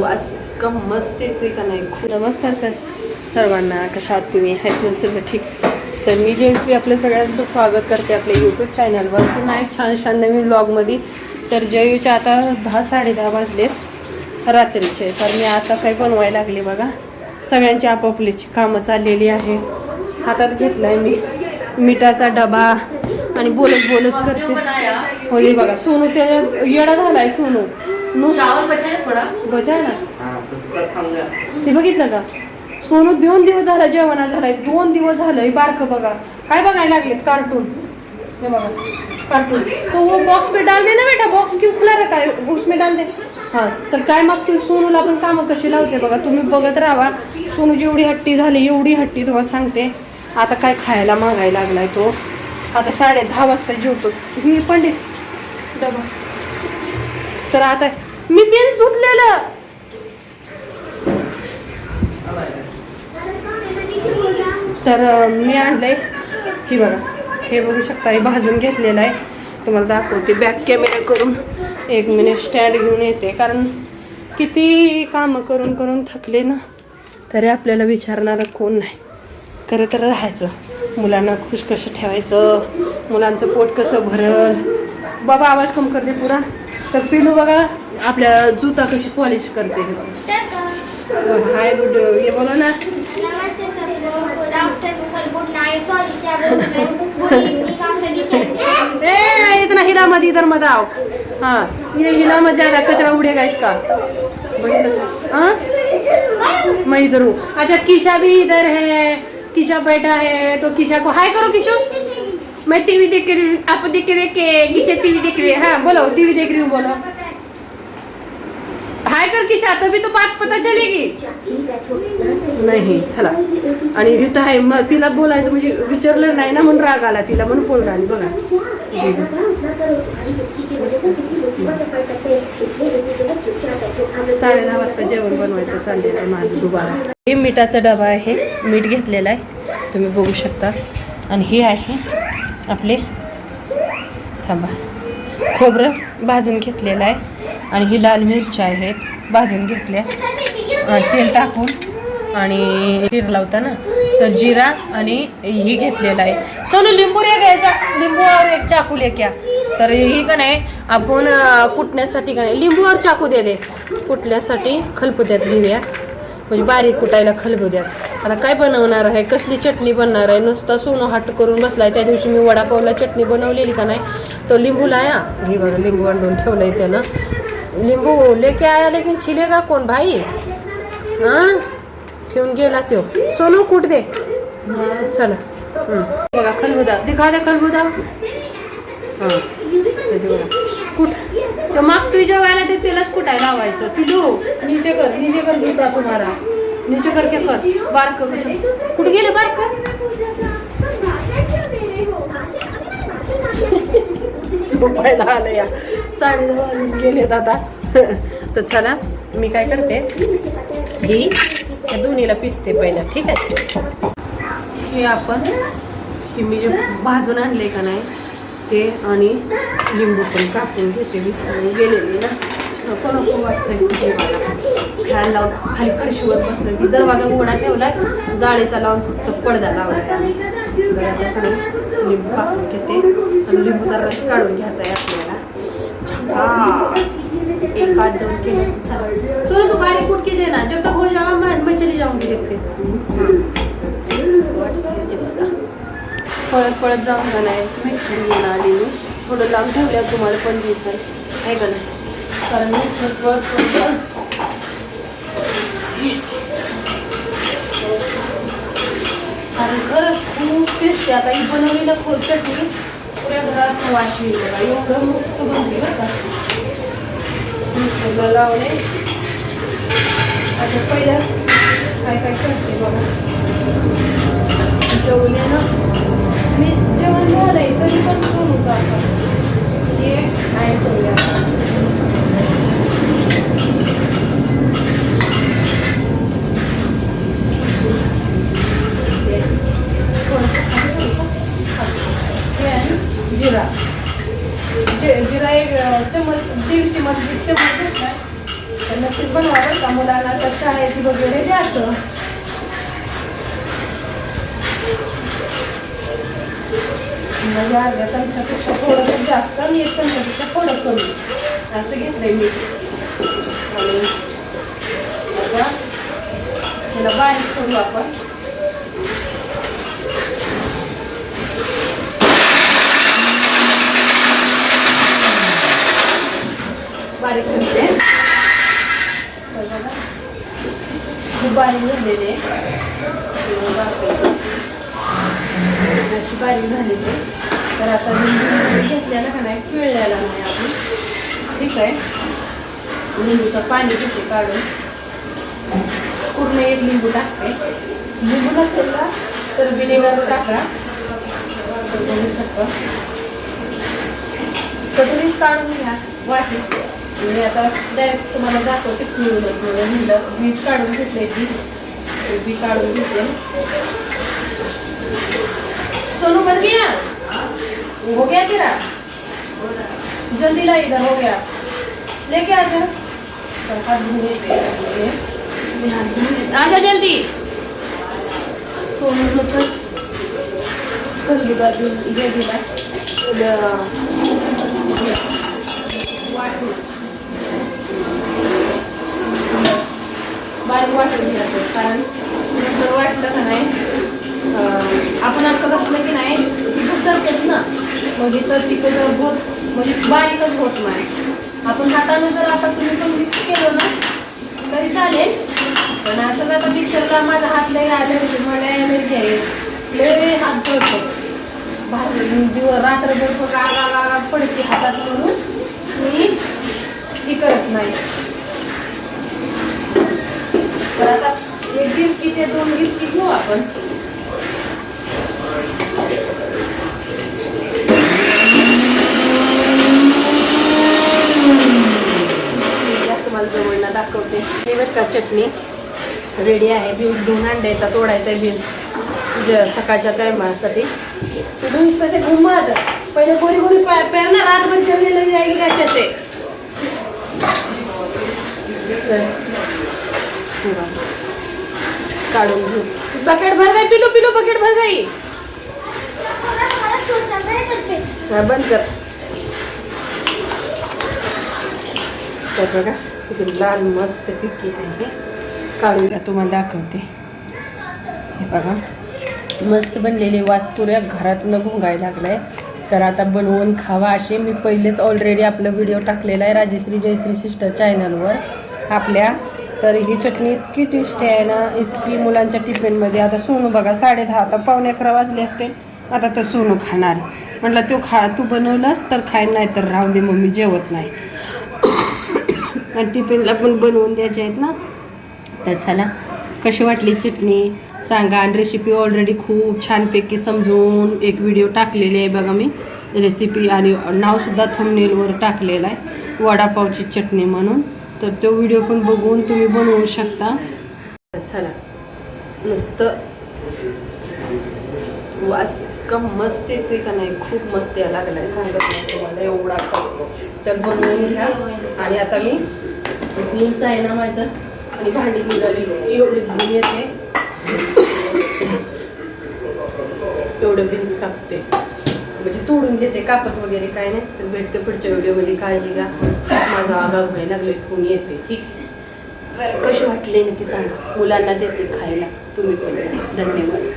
वास मस्त येते का नाही? खूप नमस्कार कस सर्वांना कशा आहात तुम्ही? आहेत नसेल सर्व ठीक. तर मी जयश्री आपल्या सगळ्यांचं स्वागत करते आपल्या यूट्यूब चॅनलवर पुन्हा एक छान छान नवीन ब्लॉगमध्ये तर जयूचे आता दहा साडेदहा वाजलेत रात्रीचे. तर मी आता काही बनवायला लागले बघा. सगळ्यांची आपापलीची कामं चाललेली आहे. हातात घेतलाय मी. मिठाचा डबा आणि बोलत बोलत करते हो बघा सोनू त्याच्यात येडा झालाय सोनू. चावल बचा है थोड़ा. बजाय ना. हाँ तो उसका खाऊंगा हे बघितलं का? सोनू दोन दिवस झाला जेवणा झालाय. दोन दिवस झालंय बारक बघा. काय बघायला लागलेत? कार्टून. हे बघा. कार्टून. तो वो बॉक्स में डाल दे ना बेटा. बॉक्स क्यों खुला रखा है? उसमें डाल दे. हा तर काय मागते सोनूला पण कामं कशी लावते बघा. तुम्ही बघत राहा. सोनू जेवढी हट्टी झाली एवढी हट्टी तुम्हाला सांगते. आता काय खायला मागायला लागलाय तो. आता साडे दहा वाजता जेवतो. ही पंडित डबा. तर आता मी पेन्स धुतलेलं. तर मी आणलंय. की बघा. हे बघू शकता हे भाजून घेतलेलं आहे. तुम्हाला दाखवते. बॅक कॅमेरा करून एक मिनिट स्टँड घेऊन येते. कारण किती कामं करून करून थकले ना तरी आपल्याला विचारणारं कोण नाही. खरं तर राहायचं. मुलांना खुश कसं ठेवायचं? मुलांचं पोट कसं भरल? बाबा आवाज कम करते पुरा. तर पिलू बघा आपल्या जुता कशी पॉलिश करते हे हाय गुड हे बोला ना? ए इतना हिला मत इधर मत आओ हाँ ये हिला मत ज्यादा कचरा उड़ेगा इसका का? हाँ मैं इधर हूँ अच्छा किशा भी इधर है. किशा बैठा है तो किशा को हाय करो किशो. मैं टीवी देख रही हूँ आप देख रहे के किसे टीवी देख रही है? हाँ बोलो टीवी देख रही हूँ बोलो। हाय कर किशा तभी तो बात पता चलेगी। नाही चला। आणि इथं आहे मग तिला बोलायचं म्हणजे विचारलं नाही ना म्हणून राग आला तिला म्हणून पळून आली बघा. साडे दहा वाजता जेवण बनवायचं चाललेलं आहे माझं दुबारा. हे मिठाचा डबा आहे मीठ घेतलेला आहे तुम्ही बघू शकता. आणि हे आहे आपले. थांबा. खोबरं भाजून घेतलेलं आहे. आणि ही लाल मिरच्या आहेत भाजून घेतल्या. तेल टाकून आणि तीर लावता ना तर जिरा आणि ही घेतलेला आहे. सोनू लिंबू रे घ्यायचा लिंबूवर एक चाकू लेक्या तर ही का नाही आपण कुटण्यासाठी का नाही लिंबूवर चाकू दे दे. कुटण्यासाठी खलपुत्यात घेऊया म्हणजे बारीक कुटायला खलबुद्यात आता काय बनवणार आहे? कसली चटणी बनणार आहे? नुसता सोनं हट करून बसलाय. त्या दिवशी मी वडापावला चटणी बनवलेली का नाही? तो लिंबू लाया. घे बघा लिंबू आणून ठेवलंय त्यानं. लिंबू लेके आया लेकिन छिलेगा कोण भाई? हां? ठेवून गेला तो सोनू कुठ दे. चला. बघा खलबुदा. दिखा दे खलबुदा हां बघा. कुठ? तर तुझ्या जेवायला ते तेलच कुठायला लावायचं. पिलू निचे कर निचे कर जुता तुम्हाला. निचे कर के कर. बारक कसं? कुठे गेले बारक? झोपायला आलं या. साडे दहा दादा तर चला मी काय करते? ही या दोन्हीला पिसते पहिला ठीक आहे? हे आपण हे मी जे भाजून आणले का नाही ते आणि लिंबू पण कापून घेते विसरून गेलेली ना. नको नको वाटतंय फॅन लावून खाली फरशीवर बसलं. की दरवाजा उघडा ठेवलाय. जाळीचा लावून फक्त पडदा लावलाय आम्ही. लिंबू कापून घेते. आणि लिंबूचा रस काढून घ्यायचा आहे आपल्याला. एक आठ दोन केले. चला. तू गाडी कुठ केली ना. जब तक हो जावा मैं चली जाऊंगी देखते पळत पळत जाऊन का नाही मिक्सर घेऊन आली मी थोडं लांब ठेवल्यावर तुम्हाला पण दिसेल. आहे का नाही? कारण मिक्सर पळत खरंच खूप टेस्टी. आता ही बनवलेलं खोल चटणी पुऱ्या घरात वाशी बघा. एवढं मस्त बनते बरं का. लावले आता पहिल्या काय काय करते बघा. जिरा जिरा एक चमच दीड चमच दीड चमच घेतलाय. बनवावं का मुलांना तर शाळेत वगैरे द्यायचं म्हणजे अर्ध्या चमच्यापेक्षा थोडंसं जास्त आणि एक चमच्यापेक्षा थोडं कमी. असं घेतलंय मी. आणि आता त्याला बारीक करू आपण. बारीक करते. खूप बारीक झालेले. अशी बारीक झालेली. तर आता लिंबू घेतलेला का नाही पिळलेला नाही आपण ठीक आहे. लिंबूचं पाणी घेते काढून. पूर्ण एक लिंबू टाकते. लिंबू नसेल का तर विनेगर टाका. तर तुम्ही काढून घ्या वाटे. मी आता डायरेक्ट तुम्हाला जातो ते म्हणजे म्हणलं वीज काढून घेतले बी बी काढून घेतले सोनू बरं घ्या हो गया तेरा? जल्दी ला इधर हो गया। लेके आ जा। तर हात धुवून येते मी हात आ जा जल्दी। सोनू तर कसली बाजू हे दिला वाटून बारीक वाटून घ्यायचं कारण नंतर वाटलं का नाही आपण आता घातलं की नाही घसरतेच ना. म्हणजे तर तिकडं होत म्हणजे बारीकच होत नाही. आपण हाताने जर आता तुम्ही पण मिक्स केलं ना तरी चालेल. पण असं आता मिक्सरला माझा हात लय आले होते मला एनर्जी आहे. लय हात जळतो दिवस रात्रभर फक्त आगा आगा पडते हातात म्हणून मी हे करत नाही. तर आता एक गिरकी ते दोन गिरकी घेऊ आपण या तुम्हाला जवळना का चटणी? रेडी आहे. बीज दोन अंडे येतात तोडायचं आहे बीज सकाळच्या टायमासाठी. बीज पैसे घुमत? पहिले गोरी गोरी पेरणार रातभर जेवलेलं जाईल त्याच्या ते काढून घेऊ. बकेट भर जाई पिलो पिलो बकेट भर जाई. बंद कर. का बघा. किती लाल मस्त पिकी आहे. काढून तुम्हाला दाखवते. हे बघा. मस्त बनलेले वासपुऱ्या घरातनं भुंगायला लागलाय. तर आता बनवून खावा असे मी पहिलेच ऑलरेडी आपला व्हिडिओ टाकलेला आहे राजेश्री जयश्री सिस्टर चॅनलवर आपल्या तर ही चटणी इतकी टेस्टी आहे ना इतकी मुलांच्या टिफिनमध्ये आता सोनू बघा साडे दहा आता पावणे अकरा वाजले असते आता तो सोनू खाणार. म्हटलं तू खा तू बनवलंस तर खाय नाही तर राहू दे मम्मी जेवत नाही. आणि टिफिनला पण बनवून द्यायचे आहेत ना. तर चला कशी वाटली चटणी? सांगा. आणि रेसिपी ऑलरेडी खूप छानपैकी समजून एक व्हिडिओ टाकलेली आहे बघा मी. रेसिपी आणि नावसुद्धा थंबनेलवर टाकलेलं आहे. वडापावची चटणी म्हणून. तर तो व्हिडिओ पण बघून तुम्ही बनवू शकता. चला. नुसतं वास इतका मस्त येते का नाही? खूप मस्त यायला लागलाय. सांगत तुम्हाला एवढा खासतो तर बनवून घ्या. आणि आता मी बीन्स आहे ना माझं? आणि भांडी निघाली. एवढी धुवून येते. तेवढं बीन्स कापते म्हणजे तोडून घेते कापत वगैरे काय नाही. तर भेटते पुढच्या व्हिडिओमध्ये काळजी घ्या. माझा आगाव व्हायला लागले धुवून येते. ठीक. कसे वाटले नक्की सांगा. मुलांना देते खायला. तुम्ही पण.